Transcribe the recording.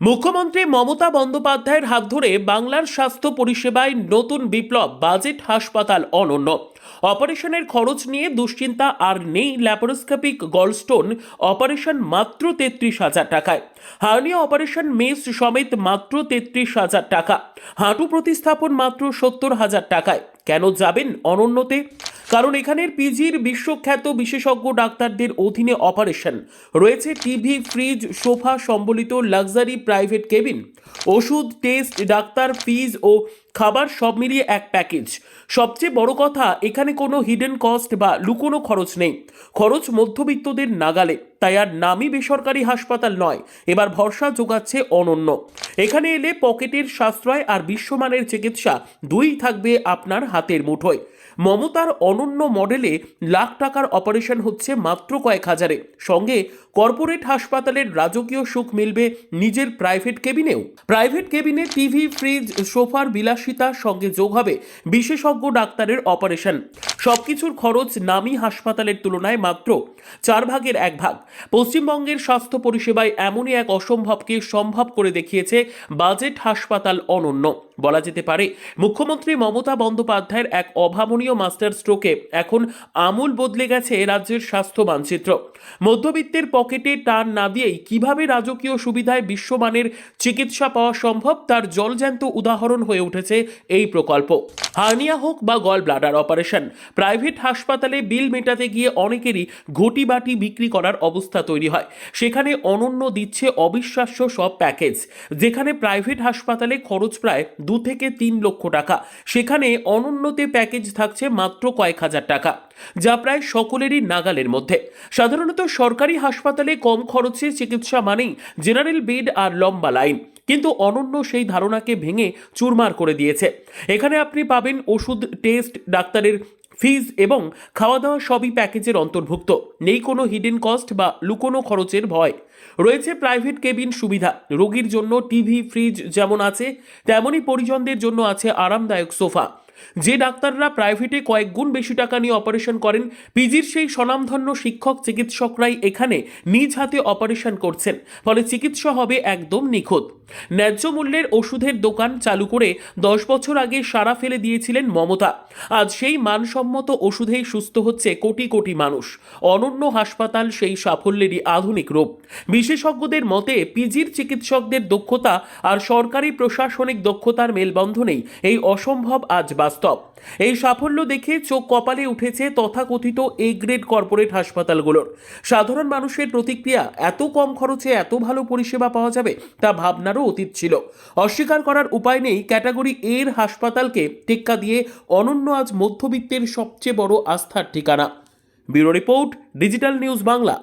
মুখ্যমন্ত্রী মমতা বন্দ্যোপাধ্যায়ের হাত ধরে বাংলার স্বাস্থ্য পরিষেবায় নতুন বিপ্লব, বাজেট হাসপাতাল অনন্য। অপারেশনের খরচ নিয়ে দুশ্চিন্তা আর নেই ল্যাপারোস্কোপিক গলস্টোন, অপারেশন মাত্র তেত্রিশ হাজার টাকায়। হার্নিয়া অপারেশন মেস সমেত মাত্র তেত্রিশ হাজার টাকা। হাঁটু প্রতিস্থাপন মাত্র সত্তর হাজার টাকায়। কেন যাবেন অনন্যতে? কারণ এখানের পিজির বিশ্বখ্যাত বিশেষজ্ঞ ডাক্তারদের অধীনে অপারেশন। রয়েছে টিভি, ফ্রিজ, সোফা, সম্বলিত লাক্সারি প্রাইভেট কেবিন। ওষুধ, টেস্ট, ডাক্তার ফিজ ও খাবার সব মিলিয়ে এক প্যাকেজ সবচেয়ে বড় কথা, এখানে কোনো হিডেন কস্ট বা লুকোনো খরচ নেই। খরচ মধ্যবিত্তদের নাগালে, তাই আর নামি বেসরকারি হাসপাতাল নয়, এবার ভরসা যোগাচ্ছে অনন্য। এখানে এলে পকেটের সাশ্রয় আর বিশ্বমানের চিকিৎসা দুই থাকবে আপনার হাতের মুঠোয়। মমতার অনন্য মডেলে লাখ টাকার অপারেশন হচ্ছে মাত্র কয়েক হাজারে। সঙ্গে কর্পোরেট হাসপাতালের রাজকীয় সুখ মিলবে নিজের প্রাইভেট কেবিনেও প্রাইভেট কেবিনে টিভি ফ্রিজ সোফার বিলাসিতার সঙ্গে যোগ হবে বিশেষজ্ঞ ডাক্তারের অপারেশন। সবকিছুর খরচ নামি হাসপাতালের তুলনায় মাত্র চার ভাগের এক ভাগ। পশ্চিমবঙ্গের স্বাস্থ্য পরিষেবায় এমনই এক অসম্ভবকে সম্ভব করে দেখিয়েছে বাজেট হাসপাতাল অনন্য। বলা যেতে পারে। মুখ্যমন্ত্রী মমতা বন্দ্যোপাধ্যায়ের এক অভাবনীয় মাস্টার স্ট্রোকে এখন আমূল বদলে গেছে রাজ্যের স্বাস্থ্য মানচিত্র। মধ্যবিত্তের পকেটে টান না দিয়েই কীভাবে রাজকীয় সুবিধায় বিশ্বমানের চিকিৎসা পাওয়া সম্ভব তার জলজ্যান্ত উদাহরণ হয়ে উঠেছে এই প্রকল্প। হার্নিয়া হোক বা গল ব্লাডার অপারেশন, প্রাইভেট হাসপাতালে বিল মেটাতে গিয়ে অনেকেরই ঘটি বাটি বিক্রি করার অবস্থা তৈরি হয়। সেখানে অনন্য দিচ্ছে অবিশ্বাস্য সব প্যাকেজ, যেখানে প্রাইভেট হাসপাতালে খরচ প্রায় দু থেকে তিন লক্ষ টাকা। সেখানে অনন্যতে প্যাকেজ থাকছে মাত্র কয়েক হাজার টাকা, যা প্রায় সকলেরই নাগালের মধ্যে। সাধারণত সরকারি হাসপাতালে কম খরচে চিকিৎসা মানেই জেনারেল বেড আর লম্বা লাইন কিন্তু অনন্য সেই ধারণাকে ভেঙে চুরমার করে দিয়েছে। এখানে আপনি পাবেন ওষুধ টেস্ট ডাক্তারের ফিজ এবং খাওয়া দাওয়া সবই প্যাকেজের অন্তর্ভুক্ত। নেই কোনো হিডেন কস্ট বা লুকোনো খরচের ভয়। রয়েছে প্রাইভেট কেবিন সুবিধা। রোগীর জন্য টিভি ফ্রিজ যেমন আছে, তেমনই পরিজনদের জন্য আছে আরামদায়ক সোফা। যে ডাক্তাররা প্রাইভেটে কয়েক গুণ বেশি টাকা নিয়ে অপারেশন করেন, পিজির সেই স্বনামধন্য শিক্ষক চিকিৎসকরাই এখানে নিজ হাতে অপারেশন করছেন, ফলে চিকিৎসা হবে একদম নিখুঁত। ন্যায্য মূল্যের ওষুধের দোকান চালু করে দশ বছর আগে সারা ফেলে দিয়েছিলেন মমতা। আজ সেই মানসম্মত ওষুধেই সুস্থ হচ্ছে কোটি কোটি মানুষ। অনন্য হাসপাতাল সেই সাফল্যেরই আধুনিক রূপ। বিশেষজ্ঞদের মতে, পিজির চিকিৎসকদের দক্ষতা আর সরকারি প্রশাসনিক দক্ষতার মেলবন্ধনেই এই অসম্ভব আজ বাস্তব। এই সাফল্য দেখে চোখ কপালে উঠেছে তথাকথিত এ গ্রেড কর্পোরেট হাসপাতালগুলোর। সাধারণ মানুষের প্রতিক্রিয়া এত কম খরচে এত ভালো পরিষেবা পাওয়া যাবে তা ভাবনারও অতীত ছিল। অস্বীকার করার উপায় নেই ক্যাটাগরি এর হাসপাতালকে টেক্কা দিয়ে অনন্য আজ মধ্যবিত্তের সবচেয়ে বড় আস্থার ঠিকানা। Bureau report, digital news Bangla.